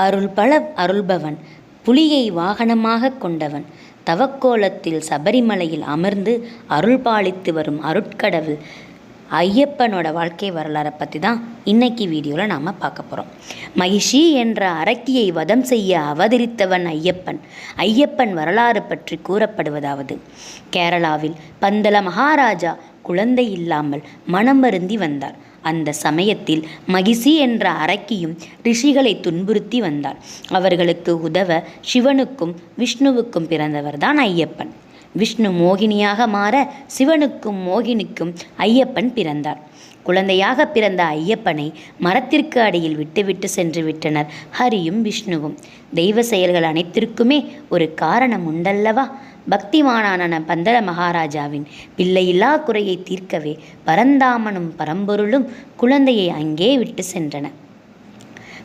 அருள் பல அருள்பவன் புலியை வாகனமாக கொண்டவன். தவக்கோலத்தில் சபரிமலையில் அமர்ந்து அருள் பாலித்து வரும் அருட்கடவுள் ஐயப்பனோட வாழ்க்கை வரலாறை பற்றி தான் இன்னைக்கு வீடியோவில் நாம் பார்க்க போகிறோம் மகிஷி என்ற அரக்கியை வதம் செய்ய அவதரித்தவன் ஐயப்பன். ஐயப்பன் வரலாறு பற்றி கூறப்படுவதாவது கேரளாவில் பந்தல மகாராஜா குழந்தை இல்லாமல் மனம் வருந்தி வந்தார். அந்த சமயத்தில் மகிஷி என்ற அரக்கியும் ரிஷிகளை துன்புறுத்தி வந்தார் அவர்களுக்கு உதவ சிவனுக்கும் விஷ்ணுவுக்கும் பிறந்தவர்தான் ஐயப்பன். விஷ்ணு மோகினியாக மாற சிவனுக்கும் மோகினிக்கும் ஐயப்பன் பிறந்தார். குழந்தையாக பிறந்த ஐயப்பனை மரத்திற்கு அடியில் விட்டுவிட்டு சென்று விட்டனர். ஹரியும் விஷ்ணுவும். தெய்வ செயல்கள் அனைத்திற்குமே ஒரு காரணம் உண்டல்லவா? பக்திமானான பந்தல மகாராஜாவின் பிள்ளையில்லா குறையை தீர்க்கவே பரந்தாமனும் பரம்பொருளும் குழந்தையை அங்கே விட்டு சென்றன.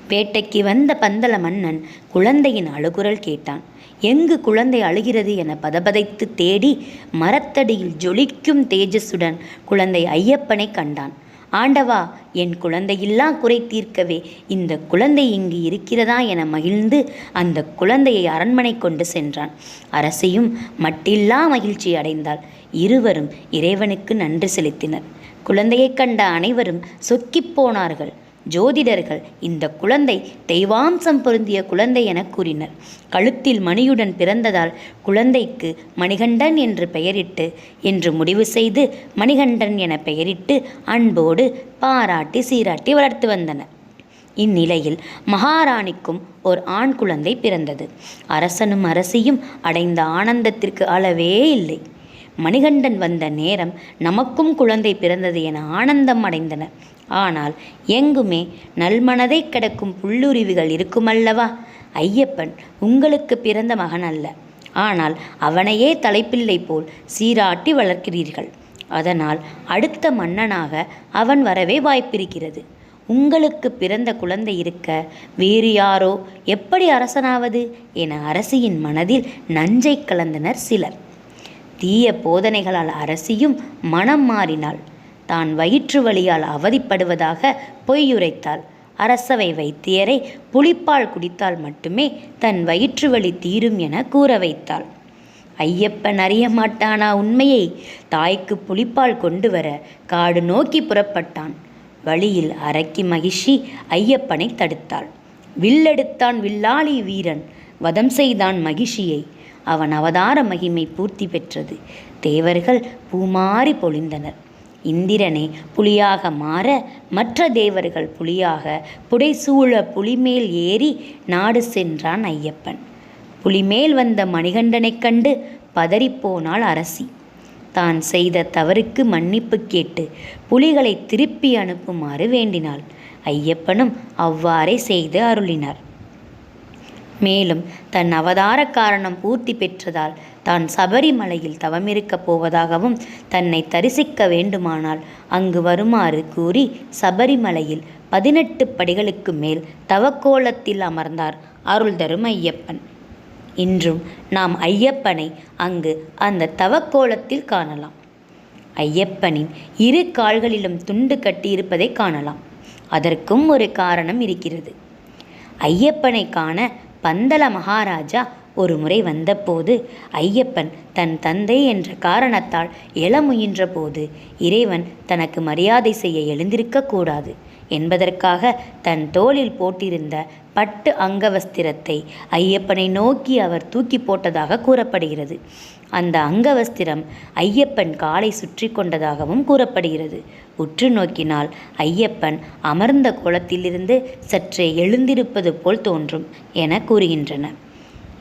பேட்டைக்கு வந்த பந்தல மன்னன் குழந்தையின் அழுகுரல் கேட்டான். எங்கு குழந்தை அழுகிறது என பதபதைத்து தேடி மரத்தடியில் ஜொலிக்கும் தேஜஸுடன் குழந்தை ஐயப்பனை கண்டான். ஆண்டவா என் குழந்தையில்லா குறை தீர்க்கவே இந்த குழந்தை இங்கு இருக்கிறதா என மகிழ்ந்து அந்த குழந்தையை அரண்மனை கொண்டு சென்றான். அரசியும் மட்டில்லா மகிழ்ச்சி அடைந்தாள். இருவரும் இறைவனுக்கு நன்றி செலுத்தினர். குழந்தையைக் கண்ட அனைவரும் சொக்கிப் போனார்கள். ஜோதிடர்கள் இந்த குழந்தை தெய்வாம்சம் பொருந்திய குழந்தை என கூறினர். கழுத்தில் மணியுடன் பிறந்ததால் குழந்தைக்கு மணிகண்டன் என்று பெயரிட்டு என்று முடிவு செய்து மணிகண்டன் என பெயரிட்டு அன்போடு பாராட்டி சீராட்டி வளர்த்து வந்தனர். இந்நிலையில் மகாராணிக்கும் ஒரு ஆண் குழந்தை பிறந்தது. அரசனும் அரசியும் அடைந்த ஆனந்தத்திற்கு அளவே இல்லை. மணிகண்டன் வந்த நேரம் நமக்கும் குழந்தை பிறந்தது என ஆனந்தம் அடைந்தனர். ஆனால் எங்குமே நல்மனதை கிடக்கும் புல்லுருவிகள் இருக்குமல்லவா? ஐயப்பன் உங்களுக்கு பிறந்த மகன் அல்ல. ஆனால் அவனையே தலைப்பிள்ளை போல் சீராட்டி வளர்க்கிறீர்கள். அதனால் அடுத்த மன்னனாக அவன் வரவே வாய்ப்பிருக்கிறது. உங்களுக்கு பிறந்த குழந்தை இருக்க வேறு யாரோ எப்படி அரசனாவது? என அரசியின் மனதில் நஞ்சை கலந்தனர் சிலர். தீய போதனைகளால் அரசியும் மனம் மாறினாள். தான் வயிற்று வலியால் அவதிப்படுவதாக பொய்யுரைத்தாள். அரசவை வைத்தியரை புளிப்பால் குடித்தால் மட்டுமே தன் வயிற்று வலி தீரும் என கூற வைத்தாள். ஐயப்பன் அறிய மாட்டானா உண்மையை? தாய்க்கு புளிப்பால் கொண்டு வர காடு நோக்கி புறப்பட்டான். வழியில் அரக்கி மகிஷி ஐயப்பனை தடுத்தாள். வில்லெடுத்தான் வில்லாளி வீரன் வதம் செய்தான் மகிஷியை அவன் அவதார மகிமை பூர்த்தி பெற்றது. தேவர்கள் பூமாறி பொழிந்தனர். இந்திரனே புலியாக மாற மற்ற தேவர்கள் புலியாக புடைசூழ புலிமேல் ஏறி நாடு சென்றான் ஐயப்பன். புலிமேல் வந்த மணிகண்டனைக் கண்டு பதறிப்போனாள் அரசி. தான் செய்த தவறுக்கு மன்னிப்பு கேட்டு புலிகளை திருப்பி அனுப்புமாறு வேண்டினாள். ஐயப்பனும் அவ்வாறே செய்து அருளினார். மேலும் தன் அவதார காரணம் பூர்த்தி பெற்றதால் தான் சபரிமலையில் தவமிருக்கப் போவதாகவும் தன்னை தரிசிக்க வேண்டுமானால் அங்கு வருமாறு கூறி சபரிமலையில் பதினெட்டு படிகளுக்கு மேல் தவக்கோலத்தில் அமர்ந்தார் அருள் தரும் ஐயப்பன் இன்றும் நாம் ஐயப்பனை அங்கு அந்த தவக்கோலத்தில் காணலாம். ஐயப்பனின் இரு கால்களிலும் துண்டு கட்டியிருப்பதை காணலாம். அதற்கும் ஒரு காரணம் இருக்கிறது. ஐயப்பனை காண பந்தல மகாராஜா ஒரு முறை வந்தபோது ஐயப்பன் தன் தந்தை என்ற காரணத்தால் எழ முயன்றபோது இறைவன் தனக்கு மரியாதை செய்ய எழுந்திருக்கக்கூடாது என்பதற்காக தன் தோளில் போட்டிருந்த பட்டு அங்கவஸ்திரத்தை ஐயப்பனை நோக்கி அவர் தூக்கி போட்டதாக கூறப்படுகிறது. அந்த அங்கவஸ்திரம் ஐயப்பன் காலை சுற்றி கொண்டதாகவும் கூறப்படுகிறது. உற்று நோக்கினால் ஐயப்பன் அமர்ந்த கோலத்திலிருந்து சற்றே எழுந்திருப்பது போல் தோன்றும் என கூறுகின்றன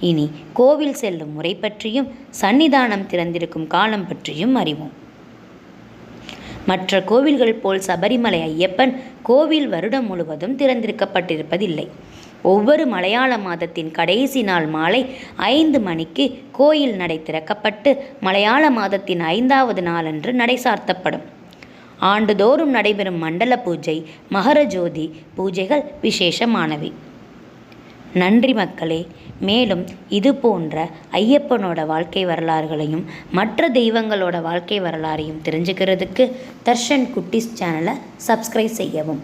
இனி கோவில் செல்லும் முறை பற்றியும் சன்னிதானம் திறந்திருக்கும் காலம் பற்றியும் அறிவோம். மற்ற கோவில்கள் போல் சபரிமலை ஐயப்பன் கோவில் வருடம் முழுவதும் திறந்திருக்கப்பட்டிருப்பதில்லை. ஒவ்வொரு மலையாள மாதத்தின் கடைசி நாள் மாலை ஐந்து மணிக்கு கோயில் நடை திறக்கப்பட்டு மலையாள மாதத்தின் ஐந்தாவது நாளன்று நடை சார்த்தப்படும். ஆண்டுதோறும் நடைபெறும் மண்டல பூஜை மகரஜோதி பூஜைகள் விசேஷமானவை. நன்றி மக்களே. மேலும் இது போன்ற ஐயப்பனோட வாழ்க்கை வரலாறுகளையும் மற்ற தெய்வங்களோட வாழ்க்கை வரலாறையும் தெரிஞ்சுக்கிறதுக்கு தர்ஷன் குட்டிஸ் சேனலை சப்ஸ்கிரைப் செய்யவும்.